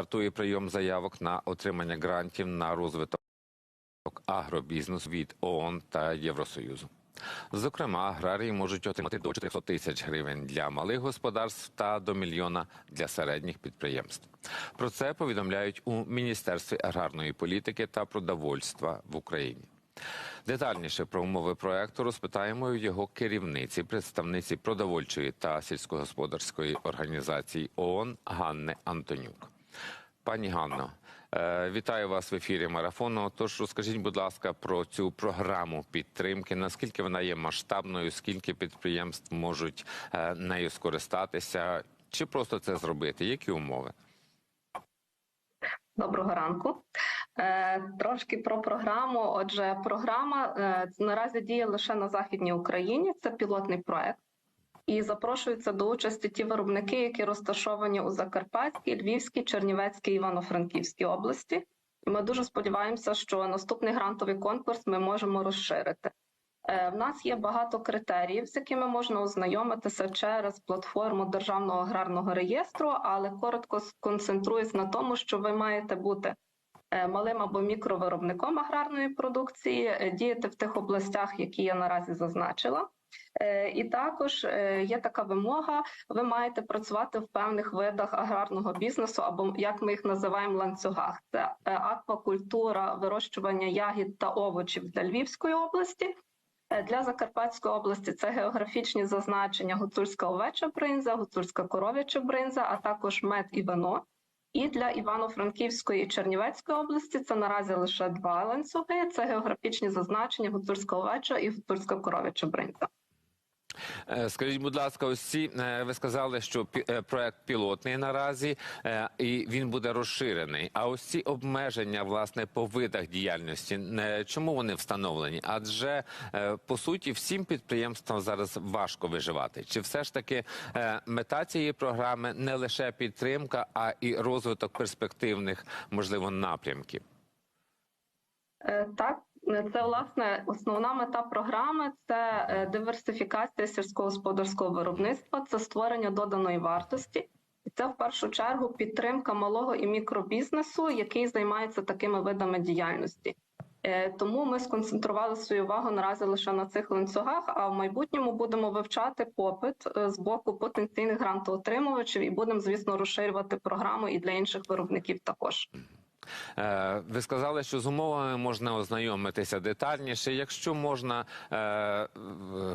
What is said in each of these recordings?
Стартує прийом заявок на отримання грантів на розвиток агробізнесу від ООН та Євросоюзу. Зокрема, аграрії можуть отримати до 400 тисяч гривень для малих господарств та до мільйона для середніх підприємств. Про це повідомляють у Міністерстві аграрної політики та продовольства в Україні. Детальніше про умови проекту розпитаємо у його керівниці, представниці продовольчої та сільськогосподарської організації ООН Ганни Антонюк. Пані Ганно, е, вітаю вас в ефірі марафону. Тож розкажіть, будь ласка, про цю програму підтримки. Наскільки вона є масштабною? Скільки підприємств можуть е, нею скористатися? Чи просто це зробити? Які умови? Доброго ранку. Е, Трошки про програму. Отже, програма наразі діє лише на західній Україні. Це пілотний проект. І запрошуються до участі ті виробники, які розташовані у Закарпатській, Львівській, Чернівецькій, Івано-Франківській області. І ми дуже сподіваємося, що наступний грантовий конкурс ми можемо розширити. Е, В нас є багато критеріїв, з якими можна ознайомитися через платформу Державного аграрного реєстру, але коротко сконцентруюсь на тому, що ви маєте бути е, малим або мікровиробником аграрної продукції, е, діяти в тих областях, які я наразі зазначила. Е, І також е, є така вимога: ви маєте працювати в певних видах аграрного бізнесу, або як ми їх називаємо ланцюгах. Це е, аквакультура, вирощування ягід та овочів для Львівської області. Для Закарпатської області це географічні зазначення гуцульська овеча бринза, гуцульська коров'яча бринза, а також мед і вино. І для Івано-Франківської і Чернівецької області це наразі лише два ланцюги: це географічні зазначення Гуцульського овеча і гуцульська коров'яча бринза. Е, Скажіть, будь ласка, ось ці е, ви сказали, що е, проект пілотний наразі і він буде розширений. А ось ці обмеження, власне, по видах діяльності, чому вони встановлені? Адже по суті всім підприємствам зараз важко виживати. Чи все ж таки мета цієї програми не лише підтримка, а і розвиток перспективних, можливо, напрямків? Так, це власне основна мета програми це е, диверсифікація сільськогосподарського виробництва, це створення доданої вартості, і це в першу чергу підтримка малого і мікробізнесу, який займається такими видами діяльності. Е, Тому ми сконцентрували свою увагу наразі лише на цих ланцюгах. А в майбутньому будемо вивчати попит е, з боку потенційних грантоотримувачів і будемо, звісно, розширювати програму і для інших виробників також. Е, Ви сказали, що з умовами можна ознайомитися детальніше. Якщо можна е,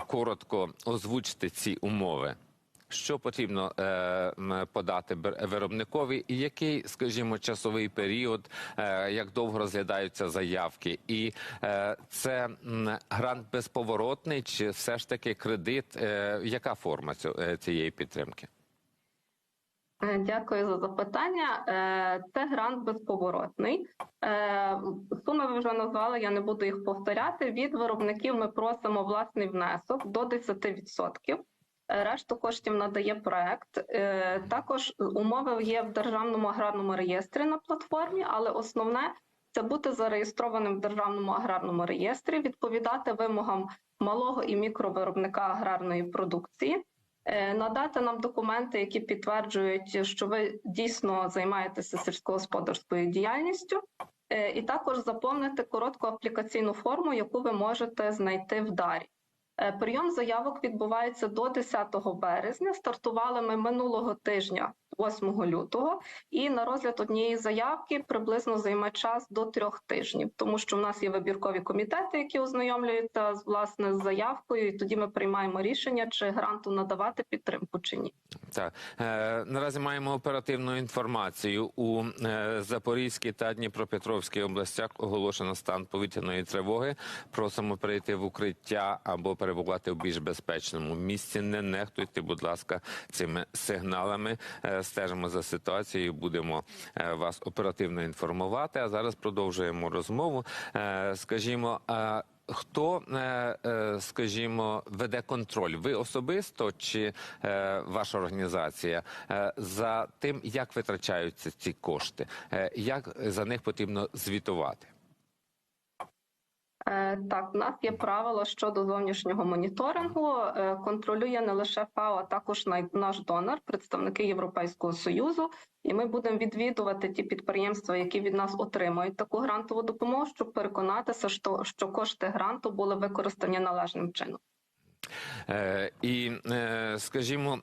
коротко озвучити ці умови, що потрібно е, подати виробникові, і який, скажімо, часовий період, як довго розглядаються заявки, і це грант безповоротний, чи все ж таки кредит? Яка форма цієї підтримки? Е, Дякую за запитання. Е, Це грант безповоротний. Е, Суми ви вже назвали, я не буду їх повторяти. Від виробників ми просимо власний внесок до 10%. Е, Решту коштів надає проект. Також умови є в державному аграрному реєстрі на платформі, але основне це бути зареєстрованим в державному аграрному реєстрі, відповідати вимогам малого і мікровиробника аграрної продукції. Е, Надати нам документи, які підтверджують, що ви дійсно займаєтеся сільськогосподарською діяльністю, Е, і також заповнити коротку аплікаційну форму, яку ви можете знайти в дарі. Е, Прийом заявок відбувається до 10 березня. Стартували ми минулого тижня, 8 лютого, і на розгляд однієї заявки приблизно займе час до трьох тижнів, тому що в нас є вибіркові комітети, які ознайомлюються з власне з заявкою, і тоді ми приймаємо рішення, чи гранту надавати підтримку чи ні. Так е, наразі маємо оперативну інформацію у е, Запорізькій та Дніпропетровській областях. Оголошено стан повітряної тривоги. Просимо перейти в укриття або перебувати в більш безпечному місці. Не нехтуйте, будь ласка, цими сигналами. Е, стежимо за ситуацією. Будемо е, вас оперативно інформувати. А зараз продовжуємо розмову. Е, скажімо. Хто, е, е, скажімо, веде контроль? Ви особисто чи ваша організація за тим, як витрачаються ці кошти? Як за них потрібно звітувати? Е, Так, в нас є правила щодо зовнішнього моніторингу. Е, Контролює не лише ФАО, а також наш донор, представники Європейського союзу. І ми будемо відвідувати ті підприємства, які від нас отримують таку грантову допомогу, щоб переконатися, що, що кошти гранту були використані належним чином. Е, І, скажімо,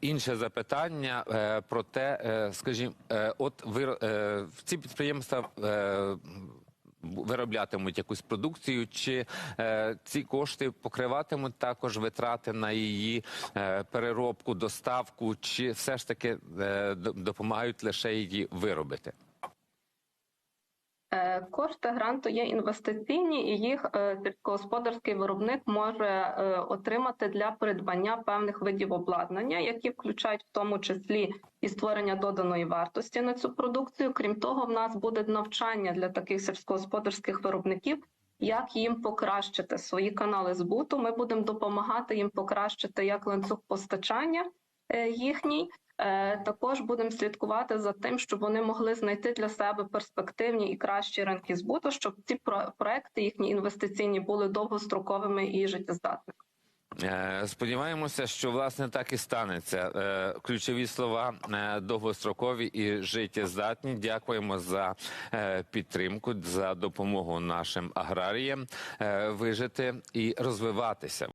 інше запитання про те, скажімо, от ви е, ці підприємства. Вироблятимуть якусь продукцію, чи е, ці кошти покриватимуть також витрати на її е, переробку, доставку, чи все ж таки е, допомагають лише її виробити? Е, Кошти гранту є інвестиційні, і їх е, сільськогосподарський виробник може е, отримати для придбання певних видів обладнання, які включають в тому числі і створення доданої вартості на цю продукцію. Крім того, в нас буде навчання для таких сільськогосподарських виробників. Як їм покращити свої канали збуту? Ми будемо допомагати їм покращити як ланцюг постачання їхній, Також будемо слідкувати за тим, щоб вони могли знайти для себе перспективні і кращі ринки збуту, щоб ці про- проекти їхні інвестиційні були довгостроковими і життєздатними. Е, Сподіваємося, що власне так і станеться. Е, Ключові слова е, довгострокові і життєздатні. Дякуємо за е, підтримку, за допомогу нашим аграріям е, вижити і розвиватися.